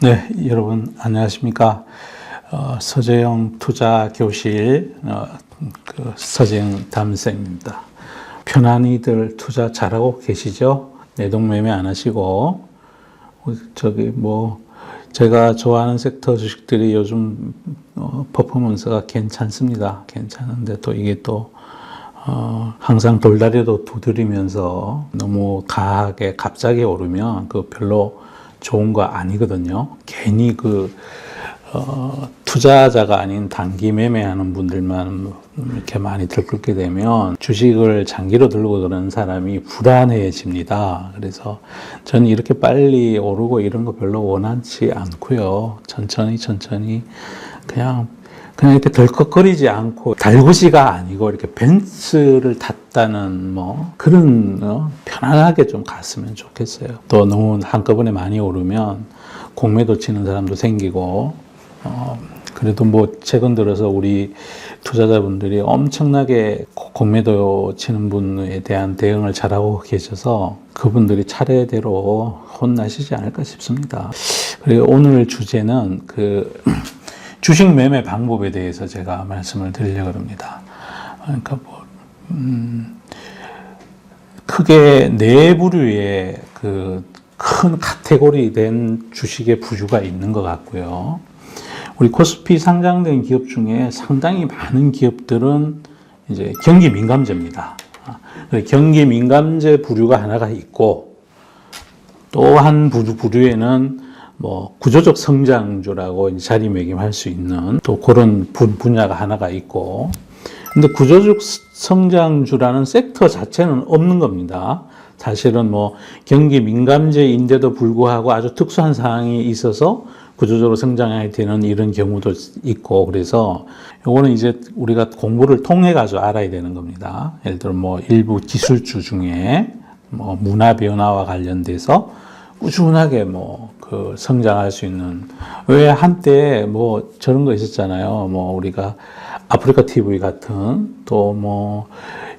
네. 네, 여러분 안녕하십니까? 어, 서재영 투자 교실 어, 그 서재영 담생입니다. 편안히들 투자 잘하고 계시죠? 내동매매 안 하시고 어, 저기 뭐 제가 좋아하는 섹터 주식들이 요즘 어, 퍼포먼스가 괜찮습니다. 괜찮은데 또 이게 또 어, 항상 돌다리도 두드리면서 너무 가하게 갑자기 오르면 그 별로 좋은 거 아니거든요. 괜히 그 어, 투자자가 아닌 단기 매매하는 분들만 이렇게 많이 들끓게 되면 주식을 장기로 들고 그러는 사람이 불안해집니다. 그래서 저는 이렇게 빨리 오르고 이런 거 별로 원하지 않고요. 천천히 천천히 그냥 그냥 이렇게 덜컥거리지 않고 달구시가 아니고 이렇게 벤츠를 탔다는 뭐 그런 어, 편안하게 좀 갔으면 좋겠어요. 또 너무 한꺼번에 많이 오르면 공매도 치는 사람도 생기고 어, 그래도 뭐 최근 들어서 우리 투자자분들이 엄청나게 공매도 치는 분에 대한 대응을 잘하고 계셔서 그분들이 차례대로 혼나시지 않을까 싶습니다. 그리고 오늘 주제는 그 주식 매매 방법에 대해서 제가 말씀을 드리려고 합니다. 그러니까 뭐, 음, 크게 네 부류의 그 큰 카테고리 된 주식의 부류가 있는 것 같고요. 우리 코스피 상장된 기업 중에 상당히 많은 기업들은 이제 경기 민감제입니다. 경기 민감제 부류가 하나가 있고 또 한 부류에는 뭐 구조적 성장주라고 자리매김할 수 있는 또 그런 분야가 하나가 있고 근데 구조적 성장주라는 섹터 자체는 없는 겁니다. 사실은 뭐 경기 민감제인데도 불구하고 아주 특수한 상황이 있어서 구조적으로 성장해야 되는 이런 경우도 있고 그래서 요거는 이제 우리가 공부를 통해 가지고 알아야 되는 겁니다. 예를 들어 뭐 일부 기술주 중에 뭐 문화 변화와 관련돼서 꾸준하게 뭐 그 성장할 수 있는 왜 한때 뭐 저런 거 있었잖아요. 뭐 우리가 아프리카 TV 같은 또 뭐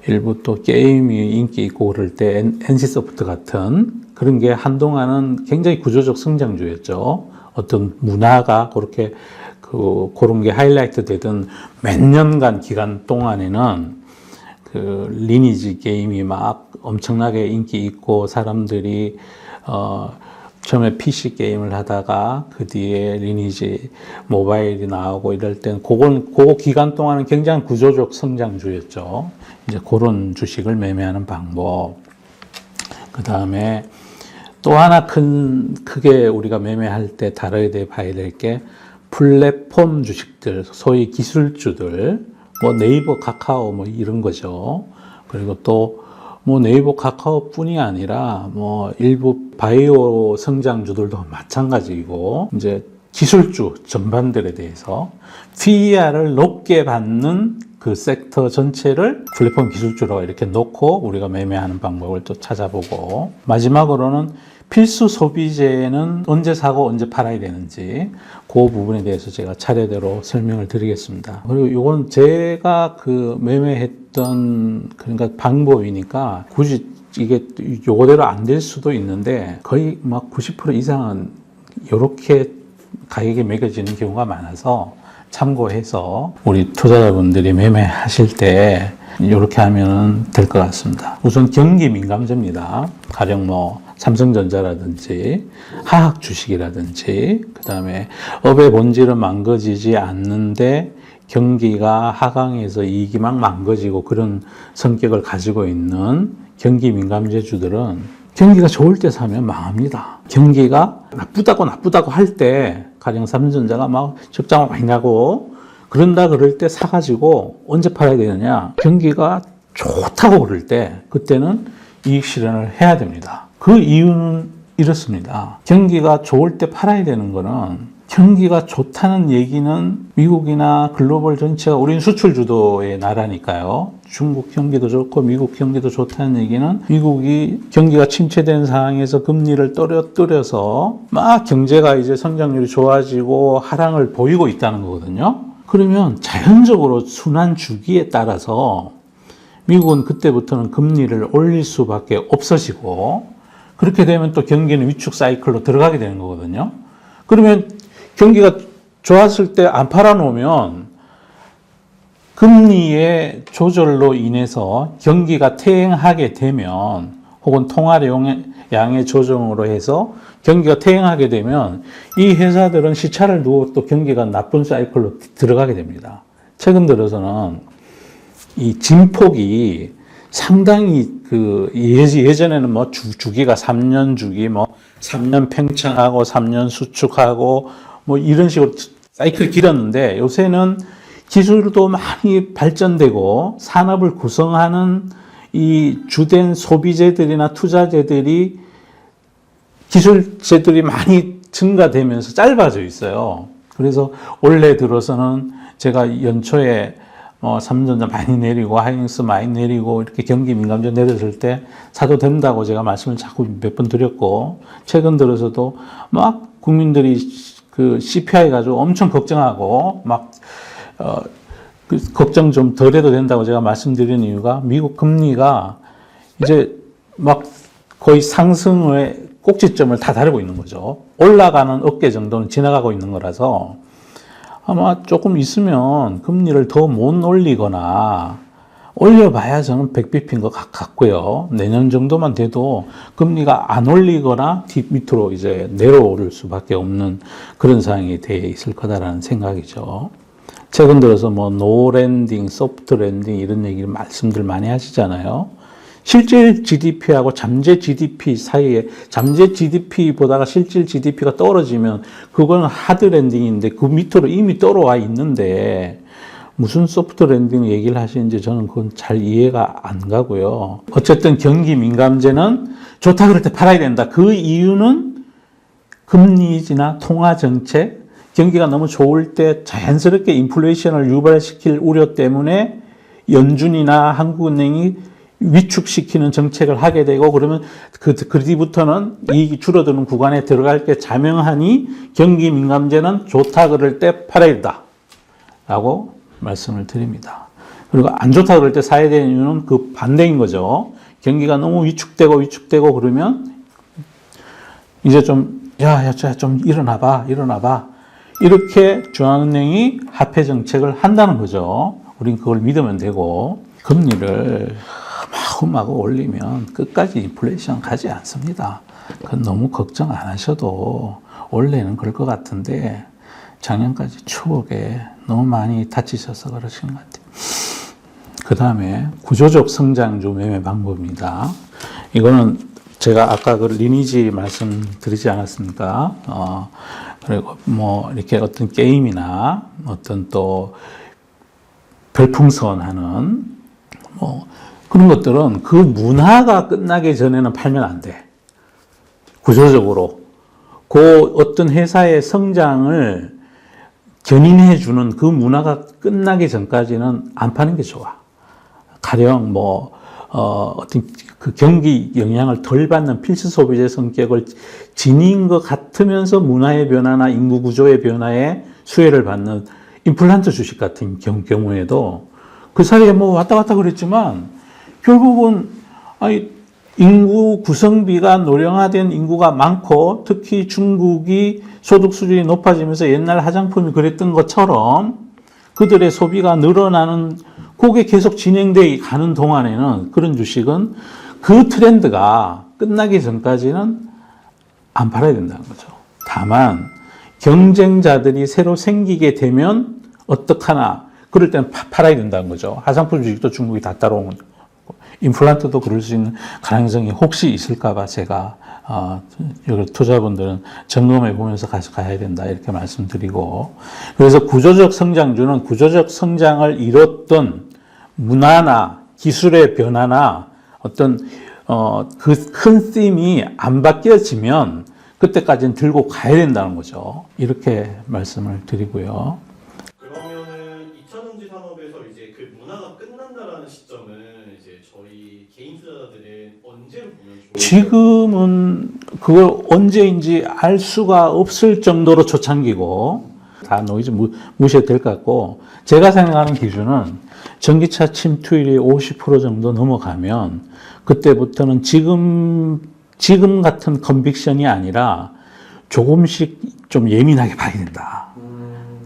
일부 또 게임이 인기 있고 그럴 때 NC 소프트 같은 그런 게 한동안은 굉장히 구조적 성장주였죠. 어떤 문화가 그렇게 그 그런 게 하이라이트 되던 몇 년간 기간 동안에는 그 리니지 게임이 막 엄청나게 인기 있고 사람들이 어 처음에 PC 게임을 하다가 그 뒤에 리니지 모바일이 나오고 이럴 때는 그건 그 기간 동안은 굉장히 구조적 성장주였죠. 이제 그런 주식을 매매하는 방법. 그 다음에 또 하나 큰 크게 우리가 매매할 때 다뤄야 돼 봐야 될 게 플랫폼 주식들, 소위 기술주들, 뭐 네이버, 카카오 뭐 이런 거죠. 그리고 또 뭐 네이버 카카오뿐이 아니라 뭐 일부 바이오 성장주들도 마찬가지고 이제 기술주 전반들에 대해서 PER을 높게 받는 그 섹터 전체를 플랫폼 기술주로 이렇게 놓고 우리가 매매하는 방법을 또 찾아보고 마지막으로는 필수 소비재는 언제 사고 언제 팔아야 되는지 그 부분에 대해서 제가 차례대로 설명을 드리겠습니다. 그리고 이건 제가 그 매매했던 그러니까 방법이니까 굳이 이게 요거대로 안 될 수도 있는데 거의 막 90% 이상은 이렇게 가격이 매겨지는 경우가 많아서 참고해서 우리 투자자분들이 매매하실 때 이렇게 하면 될 것 같습니다. 우선 경기 민감제입니다. 가령 뭐 삼성전자라든지 화학 주식이라든지 그다음에 업의 본질은 망가지지 않는데 경기가 하강해서 이익이 막 망가지고 그런 성격을 가지고 있는 경기 민감제주들은 경기가 좋을 때 사면 망합니다. 경기가 나쁘다고 나쁘다고 할 때 가령 삼성전자가 막 적자가 많이 나고 그런다 그럴 때 사가지고 언제 팔아야 되느냐? 경기가 좋다고 그럴 때 그때는 이익 실현을 해야 됩니다. 그 이유는 이렇습니다. 경기가 좋을 때 팔아야 되는 거는 경기가 좋다는 얘기는 미국이나 글로벌 전체가 우리는 수출 주도의 나라니까요. 중국 경기도 좋고 미국 경기도 좋다는 얘기는 미국이 경기가 침체된 상황에서 금리를 떨어뜨려서 막 경제가 이제 성장률이 좋아지고 하락을 보이고 있다는 거거든요. 그러면 자연적으로 순환 주기에 따라서 미국은 그때부터는 금리를 올릴 수밖에 없어지고 그렇게 되면 또 경기는 위축 사이클로 들어가게 되는 거거든요. 그러면 경기가 좋았을 때 안 팔아놓으면 금리의 조절로 인해서 경기가 퇴행하게 되면 혹은 통화량의 조정으로 해서 경기가 퇴행하게 되면 이 회사들은 시차를 두고 또 경기가 나쁜 사이클로 들어가게 됩니다. 최근 들어서는 이 진폭이 상당히 그 예- 예전에는 뭐 주, 주기가 3년 주기 뭐 3년 팽창하고 3년 수축하고 뭐 이런 식으로 사이클 길었는데 요새는 기술도 많이 발전되고 산업을 구성하는 이 주된 소비재들이나 투자재들이 기술재들이 많이 증가되면서 짧아져 있어요. 그래서 올해 들어서는 제가 연초에 뭐 삼전자 많이 내리고 하이닉스 많이 내리고 이렇게 경기 민감제 내렸을 때 사도 된다고 제가 말씀을 자꾸 몇 번 드렸고 최근 들어서도 막 국민들이 그 CPI 가지고 엄청 걱정하고 막 어, 그 걱정 좀 덜 해도 된다고 제가 말씀드리는 이유가 미국 금리가 이제 막 거의 상승의 꼭지점을 다 다르고 있는 거죠. 올라가는 어깨 정도는 지나가고 있는 거라서 아마 조금 있으면 금리를 더 못 올리거나 올려봐야 저는 100bp인 것 같- 같고요. 내년 정도만 돼도 금리가 안 올리거나 뒷 밑으로 이제 내려오를 수밖에 없는 그런 상황이 돼 있을 거다라는 생각이죠. 최근 들어서 뭐 노랜딩, 소프트 랜딩 이런 얘기를 말씀들 많이 하시잖아요. 실질 GDP하고 잠재 GDP 사이에 잠재 GDP보다가 실질 GDP가 떨어지면 그건 하드 랜딩인데 그 밑으로 이미 떨어와 있는데 무슨 소프트 랜딩 얘기를 하시는지 저는 그건 잘 이해가 안 가고요. 어쨌든 경기 민감제는 좋다 그럴 때 팔아야 된다. 그 이유는 금리지나 통화 정책, 경기가 너무 좋을 때 자연스럽게 인플레이션을 유발시킬 우려 때문에 연준이나 한국은행이 위축시키는 정책을 하게 되고 그러면 그, 그 뒤부터는 이 줄어드는 구간에 들어갈 게 자명하니 경기 민감제는 좋다 그럴 때 팔아야 된다. 라고 말씀을 드립니다. 그리고 안 좋다 그럴 때 사야 되는 이유는 그 반대인 거죠. 경기가 너무 위축되고 위축되고 그러면 이제 좀, 야, 야, 자, 좀 일어나봐, 일어나봐. 이렇게 중앙은행이 화폐 정책을 한다는 거죠. 우린 그걸 믿으면 되고, 금리를 마구마구 올리면 끝까지 인플레이션 가지 않습니다. 그건 너무 걱정 안 하셔도 원래는 그럴 것 같은데, 작년까지 추억에 너무 많이 다치셔서 그러신 것 같아요. 그 다음에 구조적 성장주 매매 방법입니다. 이거는 제가 아까 그 리니지 말씀드리지 않았습니까? 어, 그리고 뭐 이렇게 어떤 게임이나 어떤 또 별풍선 하는 뭐 그런 것들은 그 문화가 끝나기 전에는 팔면 안 돼. 구조적으로. 그 어떤 회사의 성장을 견인해 주는 그 문화가 끝나기 전까지는 안 파는 게 좋아. 가령 뭐 어, 어떤 그 경기 영향을 덜 받는 필수 소비재 성격을 지닌 것 같으면서 문화의 변화나 인구 구조의 변화에 수혜를 받는 임플란트 주식 같은 경, 경우에도 그 사이에 뭐 왔다 갔다 그랬지만 결국은 아니 인구 구성비가 노령화된 인구가 많고 특히 중국이 소득 수준이 높아지면서 옛날 화장품이 그랬던 것처럼 그들의 소비가 늘어나는 그게 계속 진행돼 가는 동안에는 그런 주식은 그 트렌드가 끝나기 전까지는 안 팔아야 된다는 거죠. 다만 경쟁자들이 새로 생기게 되면 어떡하나 그럴 때는 파- 팔아야 된다는 거죠. 화장품 주식도 중국이 다 따라온 거죠. 임플란트도 그럴 수 있는 가능성이 혹시 있을까봐 제가 어, 투자분들은 점검해 보면서 가서 가야 된다 이렇게 말씀드리고 그래서 구조적 성장주는 구조적 성장을 이뤘던 문화나 기술의 변화나 어떤 어, 그큰 팀이 안 바뀌어지면 그때까지는 들고 가야 된다는 거죠. 이렇게 말씀을 드리고요. 지금은 그걸 언제인지 알 수가 없을 정도로 초창기고 다 노이즈 무, 무시해도 될 것 같고 제가 생각하는 기준은 전기차 침투율이 50% 정도 넘어가면 그때부터는 지금 지금 같은 컨빅션이 아니라 조금씩 좀 예민하게 봐야 된다.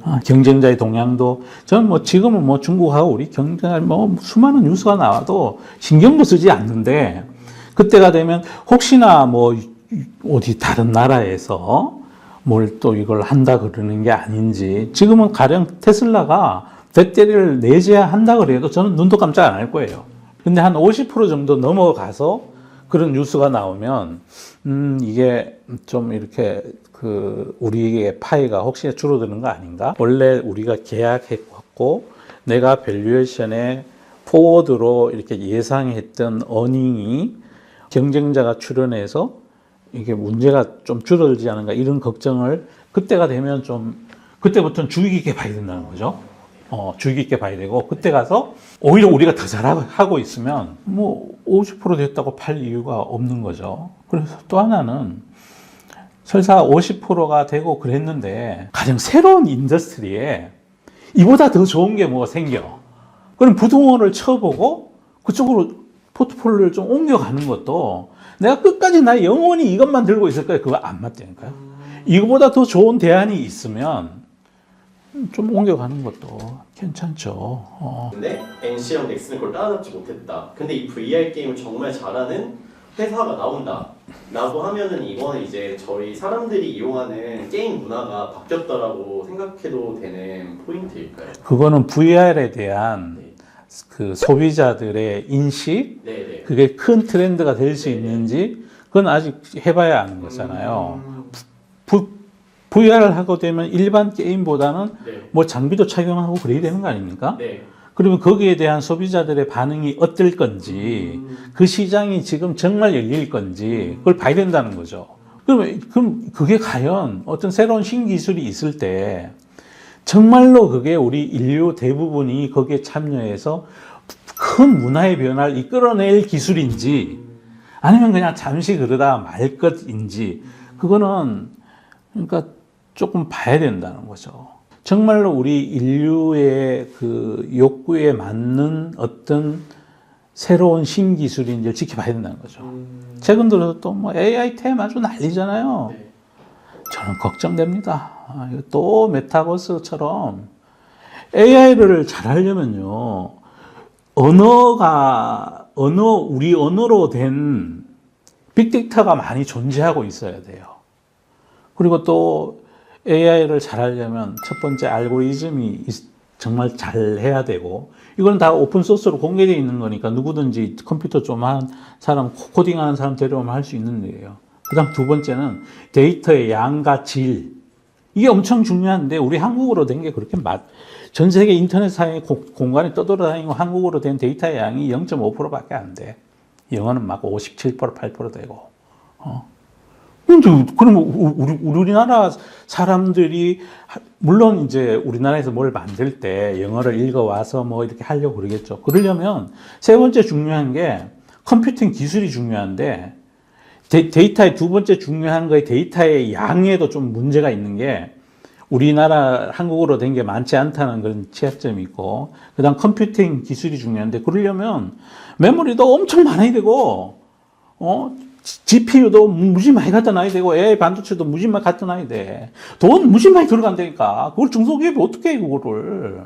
아, 경쟁자의 동향도 저는 뭐 지금은 뭐 중국하고 우리 경쟁할 뭐 수많은 뉴스가 나와도 신경도 쓰지 않는데 그때가 되면 혹시나 뭐 어디 다른 나라에서 뭘 또 이걸 한다 그러는 게 아닌지 지금은 가령 테슬라가 배터리를 내재한다 그래도 저는 눈도 깜짝 안 할 거예요. 근데 한 50% 정도 넘어가서 그런 뉴스가 나오면 음 이게 좀 이렇게 그 우리의 파이가 혹시 줄어드는 거 아닌가? 원래 우리가 계약했고 내가 밸류에이션에 포워드로 이렇게 예상했던 어닝이 경쟁자가 출연해서 이게 문제가 좀 줄어들지 않은가 이런 걱정을 그때가 되면 좀 그때부터는 주의 깊게 봐야 된다는 거죠. 어, 주의 깊게 봐야 되고 그때 가서 오히려 우리가 더 잘하고 있으면 뭐 50% 됐다고 팔 이유가 없는 거죠. 그래서 또 하나는 설사 50%가 되고 그랬는데 가장 새로운 인더스트리에 이보다 더 좋은 게 뭐가 생겨. 그럼 부동원을 쳐보고 그쪽으로 포트폴리오를 좀 옮겨가는 것도 내가 끝까지 나 영원히 이것만 들고 있을 거야. 그거 안 맞다니까요. 이거보다 더 좋은 대안이 있으면 좀 옮겨가는 것도 괜찮죠. 어. 근데 NC랑 넥슨은 그걸 따라잡지 못했다. 근데 이 VR 게임을 정말 잘하는 회사가 나온다. 라고 하면은 이거는 이제 저희 사람들이 이용하는 게임 문화가 바뀌었다라고 생각해도 되는 포인트일까요? 그거는 VR에 대한 네. 그 소비자들의 인식, 네네. 그게 큰 트렌드가 될 수 있는지 그건 아직 해봐야 아는 거잖아요. 음, 부, VR을 하고 되면 일반 게임보다는 네. 뭐 장비도 착용하고 그래야 되는 거 아닙니까? 네. 그러면 거기에 대한 소비자들의 반응이 어떨 건지, 그 시장이 지금 정말 열릴 건지, 그걸 봐야 된다는 거죠. 그러면, 그럼 그게 과연 어떤 새로운 신기술이 있을 때, 정말로 그게 우리 인류 대부분이 거기에 참여해서 큰 문화의 변화를 이끌어낼 기술인지, 아니면 그냥 잠시 그러다 말 것인지, 그거는, 그러니까 조금 봐야 된다는 거죠. 정말로 우리 인류의 그 욕구에 맞는 어떤 새로운 신기술인지를 지켜봐야 된다는 거죠. 최근 들어서 또 뭐 AI 템 아주 난리잖아요. 네. 저는 걱정됩니다. 아, 또 메타버스처럼 AI를 잘하려면요, 언어가, 언어, 우리 언어로 된 빅데이터가 많이 존재하고 있어야 돼요. 그리고 또 AI를 잘하려면 첫 번째 알고리즘이 있- 정말 잘 해야 되고, 이건 다 오픈 소스로 공개되어 있는 거니까 누구든지 컴퓨터 좀 한 사람, 코딩하는 사람 데려오면 할 수 있는 일이에요. 그 다음 두 번째는 데이터의 양과 질. 이게 엄청 중요한데, 우리 한국어로 된 게 그렇게 맞, 전 세계 인터넷 고- 공간에 떠돌아다니고 한국어로 된 데이터의 양이 0.5%밖에 안 돼. 영어는 막 57%, 8% 되고. 어. 근데 그럼 우- 우리 우리나라 사람들이 하- 물론 이제 우리나라에서 뭘 만들 때 영어를 읽어 와서 뭐 이렇게 하려고 그러겠죠. 그러려면 세 번째 중요한 게 컴퓨팅 기술이 중요한데 데, 데이터의 두 번째 중요한 거에 데이터의 양에도 좀 문제가 있는 게 우리나라 한국어로 된 게 많지 않다는 그런 취약점이 있고 그다음 컴퓨팅 기술이 중요한데 그러려면 메모리도 엄청 많아야 되고 어 GPU도 무지 많이 갖다 놔야 되고 AI 반도체도 무지 많이 갖다 놔야 돼. 돈 무지 많이 들어간다니까. 그걸 중소기업이 어떻게 해 그거를.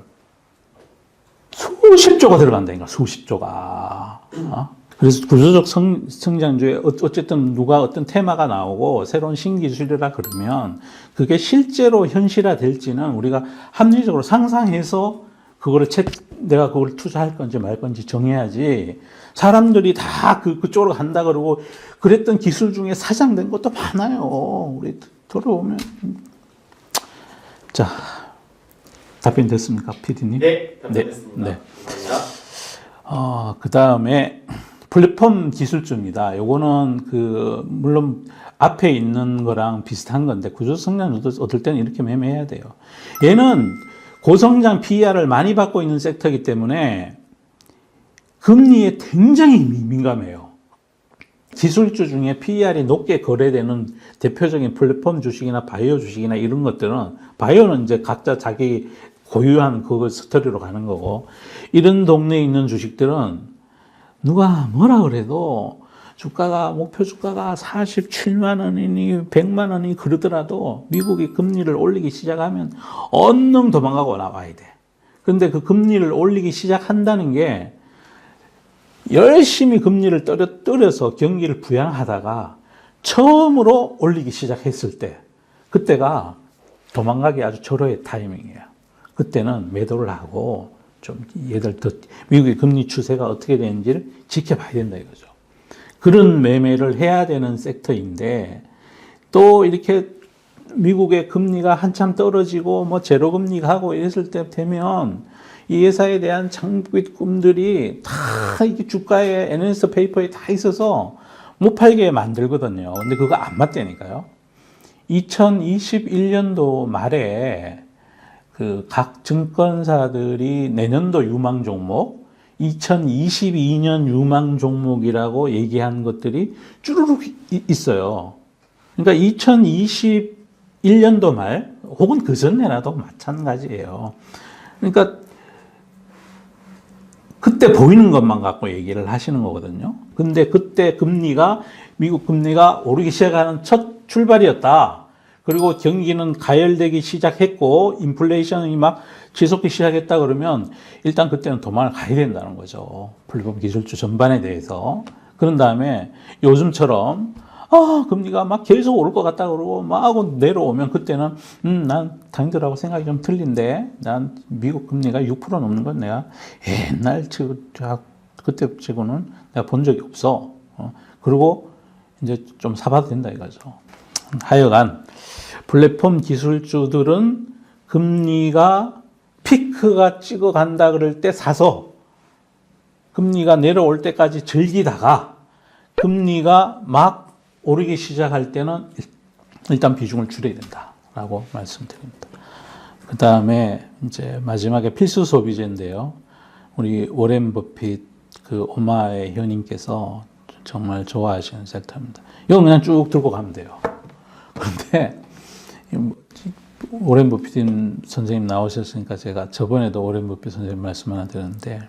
수십조가 들어간다니까 수십조가. 어? 그래서 구조적 성, 성장주에 어- 어쨌든 누가 어떤 테마가 나오고 새로운 신기술이라 그러면 그게 실제로 현실화 될지는 우리가 합리적으로 상상해서 그거를 채, 내가 그걸 투자할 건지 말 건지 정해야지 사람들이 다 그, 그쪽으로 간다 그러고 그랬던 기술 중에 사장된 것도 많아요. 우리 들어오면. 자, 답변 됐습니까, PD님? 네. 답변했습니다. 네. 감사합니다. 어, 그 다음에 플랫폼 기술주입니다. 요거는 그, 물론 앞에 있는 거랑 비슷한 건데 구조 성장률도 얻을 때는 이렇게 매매해야 돼요. 얘는 고성장 PER을 많이 받고 있는 섹터이기 때문에 금리에 굉장히 미- 민감해요. 기술주 중에 PER이 높게 거래되는 대표적인 플랫폼 주식이나 바이오 주식이나 이런 것들은 바이오는 이제 각자 자기 고유한 그거 스토리로 가는 거고 이런 동네에 있는 주식들은 누가 뭐라 그래도 주가가 목표 주가가 47만 원이니 100만 원이 그러더라도 미국이 금리를 올리기 시작하면 언능 도망가고 나와야 돼. 그런데 그 금리를 올리기 시작한다는 게 열심히 금리를 떨어, 떨어서 경기를 부양하다가 처음으로 올리기 시작했을 때 그때가 도망가기 아주 절호의 타이밍이에요. 그때는 매도를 하고 좀 얘들 더 미국의 금리 추세가 어떻게 되는지를 지켜봐야 된다 이거죠. 그런 매매를 해야 되는 섹터인데 또 이렇게 미국의 금리가 한참 떨어지고 뭐 제로 금리가 하고 이랬을 때 되면 이 회사에 대한 장밋 꿈들이 다 이게 주가에 NS 페이퍼에 다 있어서 못 팔게 만들거든요. 근데 그거 안 맞다니까요. 2021년도 말에 그 각 증권사들이 내년도 유망 종목, 2022년 유망 종목이라고 얘기한 것들이 이- 있어요. 그러니까 2021년도 말 혹은 그 전에라도 마찬가지예요. 그러니까 그때 보이는 것만 갖고 얘기를 하시는 거거든요. 근데 그때 금리가 미국 금리가 오르기 시작하는 첫 출발이었다. 그리고 경기는 가열되기 시작했고 인플레이션이 막 지속되기 시작했다 그러면 일단 그때는 도망을 가야 된다는 거죠. 플랫폼 기술주 전반에 대해서. 그런 다음에 요즘처럼 아, 금리가 막 계속 오를 것 같다 그러고 막 하고 내려오면 그때는 음, 난 당들하고 생각이 좀 틀린데 난 미국 금리가 6% 넘는 건 내가 옛날 저, 저 그때 치고는 내가 본 적이 없어. 어, 그리고 이제 좀 사봐도 된다 이거죠. 하여간 플랫폼 기술주들은 금리가 피크가 찍어 간다 그럴 때 사서 금리가 내려올 때까지 즐기다가 금리가 막 오르기 시작할 때는 일- 일단 비중을 줄여야 된다라고 말씀드립니다. 그 다음에 이제 마지막에 필수 소비재인데요. 우리 워렌 버핏 그 오마의 현님께서 정말 좋아하시는 섹터입니다. 이거 그냥 쭉 들고 가면 돼요. 그런데 오렌 버핏 선생님 나오셨으니까 제가 저번에도 오렌 버핏 선생님 말씀 하나 드렸는데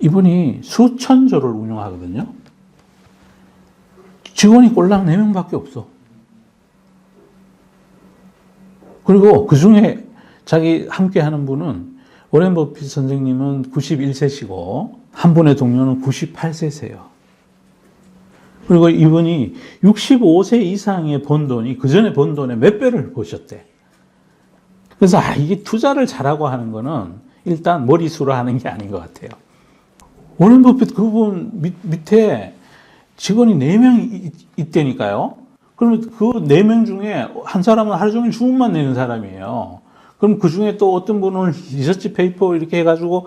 이분이 수천 조를 운영하거든요. 직원이 꼴랑 4명밖에 없어. 그리고 그 중에 자기 함께 하는 분은 오렌 버핏 선생님은 91세시고 한 분의 동료는 98세세요. 그리고 이분이 65세 이상의 번 돈이 그 전에 번 돈의 몇 배를 보셨대. 그래서 아, 이게 투자를 잘하고 하는 거는 일단 머리수로 하는 게 아닌 것 같아요. 오렌 버핏 그분 밑, 밑에 직원이 4명 있다니까요. 그러면 그 4명 중에 한 사람은 하루 종일 주문만 내는 사람이에요. 그럼 그 중에 또 어떤 분은 리서치 페이퍼 이렇게 해가지고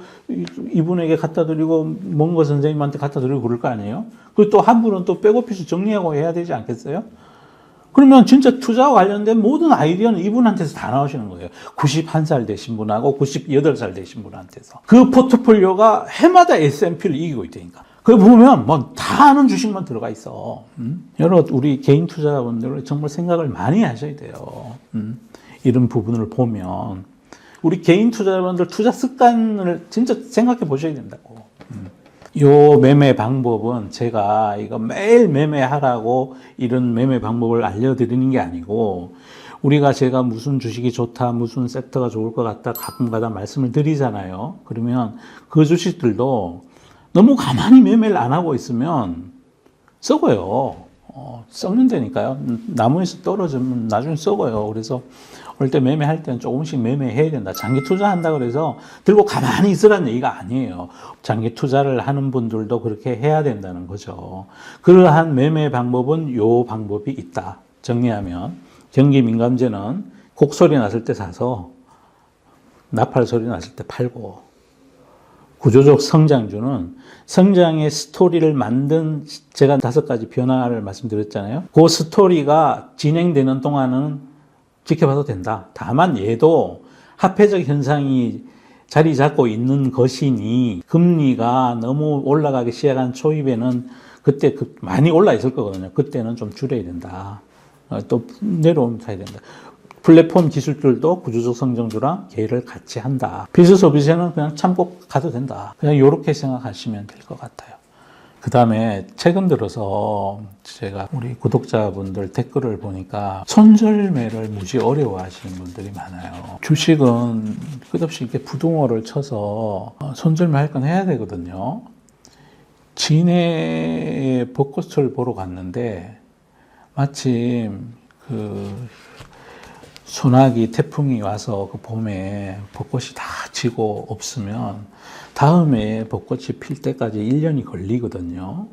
이분에게 갖다 드리고 뭔가 선생님한테 갖다 드리고 그럴 거 아니에요? 그리고 또 한 분은 또 백오피스 정리하고 해야 되지 않겠어요? 그러면 진짜 투자와 관련된 모든 아이디어는 이분한테서 다 나오시는 거예요. 91살 되신 분하고 98살 되신 분한테서. 그 포트폴리오가 해마다 S&P를 이기고 있다니까. 그거 보면 뭐 다 아는 주식만 들어가 있어. 음? 여러 우리 개인 투자자분들은 정말 생각을 많이 하셔야 돼요. 음? 이런 부분을 보면 우리 개인 투자자분들 투자 습관을 진짜 생각해 보셔야 된다고. 음. 요 매매 방법은 제가 이거 매일 매매하라고 이런 매매 방법을 알려드리는 게 아니고 우리가 제가 무슨 주식이 좋다, 무슨 섹터가 좋을 것 같다 가끔가다 말씀을 드리잖아요. 그러면 그 주식들도 너무 가만히 매매를 안 하고 있으면 썩어요. 어, 썩는다니까요. 나무에서 떨어지면 나중에 썩어요. 그래서 올 때 매매할 때는 조금씩 매매해야 된다. 장기 투자한다 그래서 들고 가만히 있으라는 얘기가 아니에요. 장기 투자를 하는 분들도 그렇게 해야 된다는 거죠. 그러한 매매 방법은 요 방법이 있다. 정리하면 경기 민감제는 곡소리 났을 때 사서 나팔 소리 났을 때 팔고 구조적 성장주는 성장의 스토리를 만든 제가 다섯 가지 변화를 말씀드렸잖아요. 그 스토리가 진행되는 동안은 지켜봐도 된다. 다만 얘도 화폐적 현상이 자리 잡고 있는 것이니 금리가 너무 올라가기 시작한 초입에는 그때 그 많이 올라 있을 거거든요. 그때는 좀 줄여야 된다. 어, 또 내려오면 사야 된다. 플랫폼 기술들도 구조적 성장주랑 계를 같이 한다. 비즈 소비재는 그냥 참고 가도 된다. 그냥 이렇게 생각하시면 될 것 같아요. 그 다음에 최근 들어서 제가 우리 구독자분들 댓글을 보니까 손절매를 무지 어려워하시는 분들이 많아요. 주식은 끝없이 이렇게 부동어를 쳐서 어, 손절매 할 건 해야 되거든요. 진해에 벚꽃을 보러 갔는데 마침 그 소나기 태풍이 와서 그 봄에 벚꽃이 다 지고 없으면 다음에 벚꽃이 필 때까지 1년이 걸리거든요.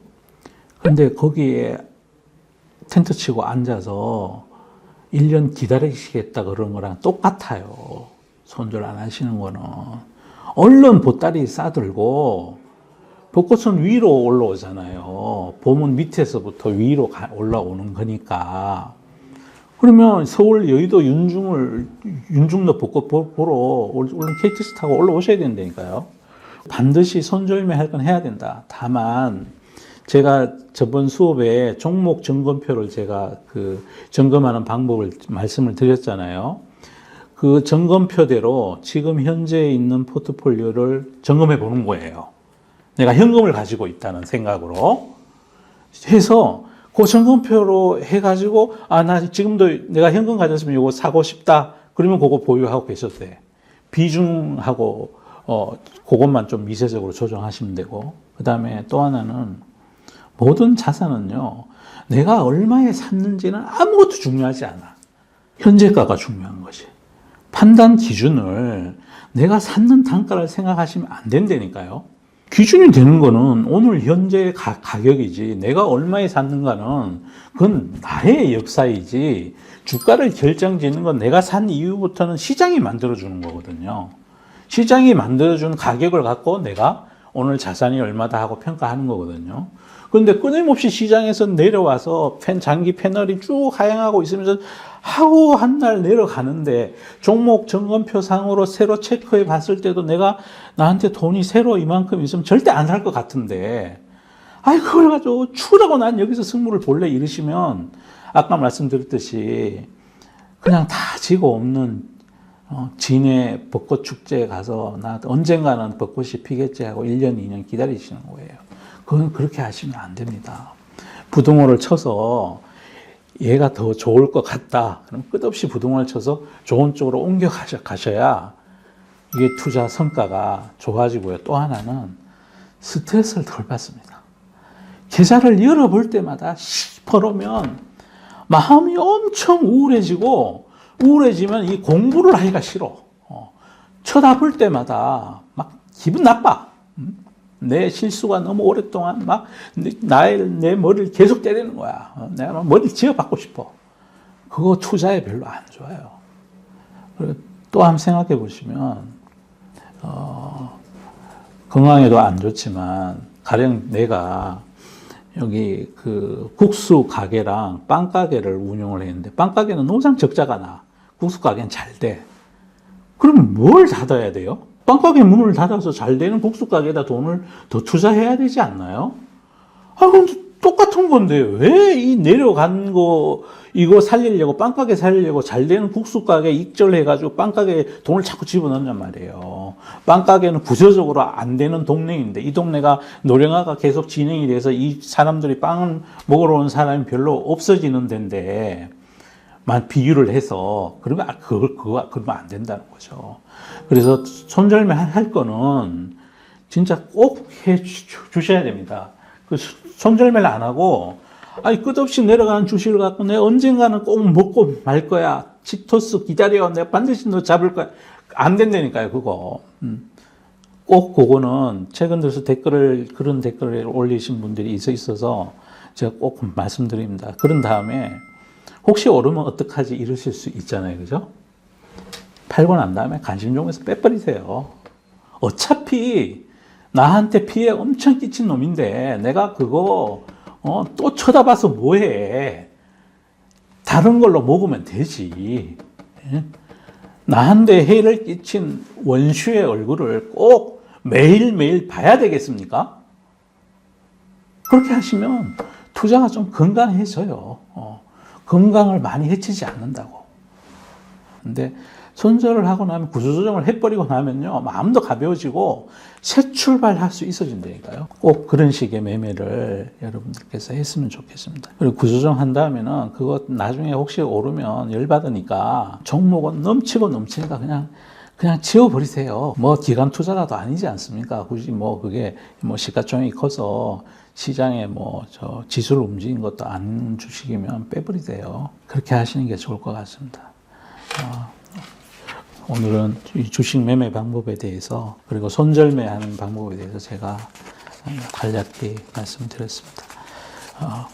근데 거기에 텐트 치고 앉아서 1년 기다리시겠다 그런 거랑 똑같아요. 손절 안 하시는 거는. 얼른 보따리 싸들고 벚꽃은 위로 올라오잖아요. 봄은 밑에서부터 위로 가- 올라오는 거니까. 그러면 서울 여의도 윤중을 윤중로 벚꽃 보- 보러 얼른 KTX 타고 올라오셔야 된다니까요. 반드시 손절매 할건 해야 된다. 다만 제가 저번 수업에 종목 점검표를 제가 그 점검하는 방법을 말씀을 드렸잖아요. 그 점검표대로 지금 현재 있는 포트폴리오를 점검해 보는 거예요. 내가 현금을 가지고 있다는 생각으로 해서 그 점검표로 해가지고 아 나 지금도 내가 현금 가졌으면 이거 사고 싶다 그러면 그거 보유하고 돼 비중하고 어 그것만 좀 미세적으로 조정하시면 되고 그 다음에 또 하나는 모든 자산은요 내가 얼마에 샀는지는 아무것도 중요하지 않아 현재가가 중요한 것이 판단 기준을 내가 샀는 단가를 생각하시면 안 된다니까요. 기준이 되는 거는 오늘 현재 가, 가격이지 내가 얼마에 샀는가는 그건 나의 역사이지 주가를 결정 짓는 건 내가 산 이후부터는 시장이 만들어주는 거거든요. 시장이 만들어준 가격을 갖고 내가 오늘 자산이 얼마다 하고 평가하는 거거든요. 그런데 끊임없이 시장에서 내려와서 팬, 장기 패널이 쭉 하향하고 있으면서 하고 한날 내려가는데 종목 점검표 상으로 새로 체크해 봤을 때도 내가 나한테 돈이 새로 이만큼 있으면 절대 안 살 것 같은데 아이 그걸 가지고 추라고 난 여기서 승부를 볼래 이러시면 아까 말씀드렸듯이 그냥 다 지고 없는 어, 진해 벚꽃 축제에 가서 나 언젠가는 벚꽃이 피겠지 하고 1년, 2년 기다리시는 거예요. 그건 그렇게 하시면 안 됩니다. 부동호를 쳐서 얘가 더 좋을 것 같다. 그럼 끝없이 부동호를 쳐서 좋은 쪽으로 옮겨 가셔- 가셔야 이게 투자 성과가 좋아지고요. 또 하나는 스트레스를 덜 받습니다. 계좌를 열어볼 때마다 시퍼러면 마음이 엄청 우울해지고 우울해지면 이 공부를 하기가 싫어. 어. 쳐다볼 때마다 막 기분 나빠. 음? 내 실수가 너무 오랫동안 막 내- 나의 내 머리를 계속 때리는 거야. 어, 내가 막 머리를 지어받고 싶어. 그거 투자에 별로 안 좋아요. 또 한번 생각해 보시면 어, 건강에도 안 좋지만 가령 내가 여기 그 국수 가게랑 빵 가게를 운영을 했는데 빵 가게는 노장 적자가 나. 국수 가게는 잘 돼. 그럼 뭘 닫아야 돼요? 빵 가게 문을 닫아서 잘 되는 국수 가게에다 돈을 더 투자해야 되지 않나요? 아, 근데 똑같은 건데 왜 이 내려간 거 이거 살리려고 빵 가게 살리려고 잘 되는 국수 가게 익절해 가지고 빵 가게에 돈을 자꾸 집어넣냔 말이에요. 빵 가게는 구조적으로 안 되는 동네인데 이 동네가 노령화가 계속 진행이 돼서 이 사람들이 빵을 먹으러 온 사람이 별로 없어지는 데인데 만 비유를 해서 그러면 아, 그걸 그거 그러면 안 된다는 거죠. 그래서 손절매 할 거는 진짜 꼭 해 주셔야 됩니다. 그 수- 손절매를 안 하고 아니 끝없이 내려가는 주식을 갖고 내가 언젠가는 꼭 먹고 말 거야. 치토스 기다려. 내가 반드시 너 잡을 거야. 안 된다니까요, 그거. 음. 꼭 그거는 최근 들어서 댓글을 그런 댓글을 올리신 분들이 있어 있어서 제가 꼭 말씀드립니다. 그런 다음에 혹시 오르면 어떡하지 이러실 수 있잖아요. 그죠? 팔고 난 다음에 관심종에서 빼버리세요. 어차피 나한테 피해 엄청 끼친 놈인데 내가 그거 어, 또 쳐다봐서 뭐해. 다른 걸로 먹으면 되지. 예? 나한테 해를 끼친 원수의 얼굴을 꼭 매일매일 봐야 되겠습니까? 그렇게 하시면 투자가 좀 건강해져요. 어, 건강을 많이 해치지 않는다고. 근데 손절을 하고 나면 구조조정을 해버리고 나면요 마음도 가벼워지고 새 출발할 수 있어진다니까요. 꼭 그런 식의 매매를 여러분들께서 했으면 좋겠습니다. 그리고 구조조정 한 다음에는 그거 나중에 혹시 오르면 열받으니까 종목은 넘치고 넘치니까 그냥 그냥 지워버리세요. 뭐 기간 투자가도 아니지 않습니까? 굳이 뭐 그게 뭐 시가총액이 커서 시장에 뭐 저 지수를 움직인 것도 안 주식이면 빼버리세요. 그렇게 하시는 게 좋을 것 같습니다. 어, 오늘은 이 주식 매매 방법에 대해서 그리고 손절매하는 방법에 대해서 제가 간략히 말씀드렸습니다. 어,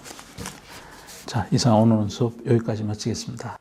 자, 이상 오늘 수업 여기까지 마치겠습니다.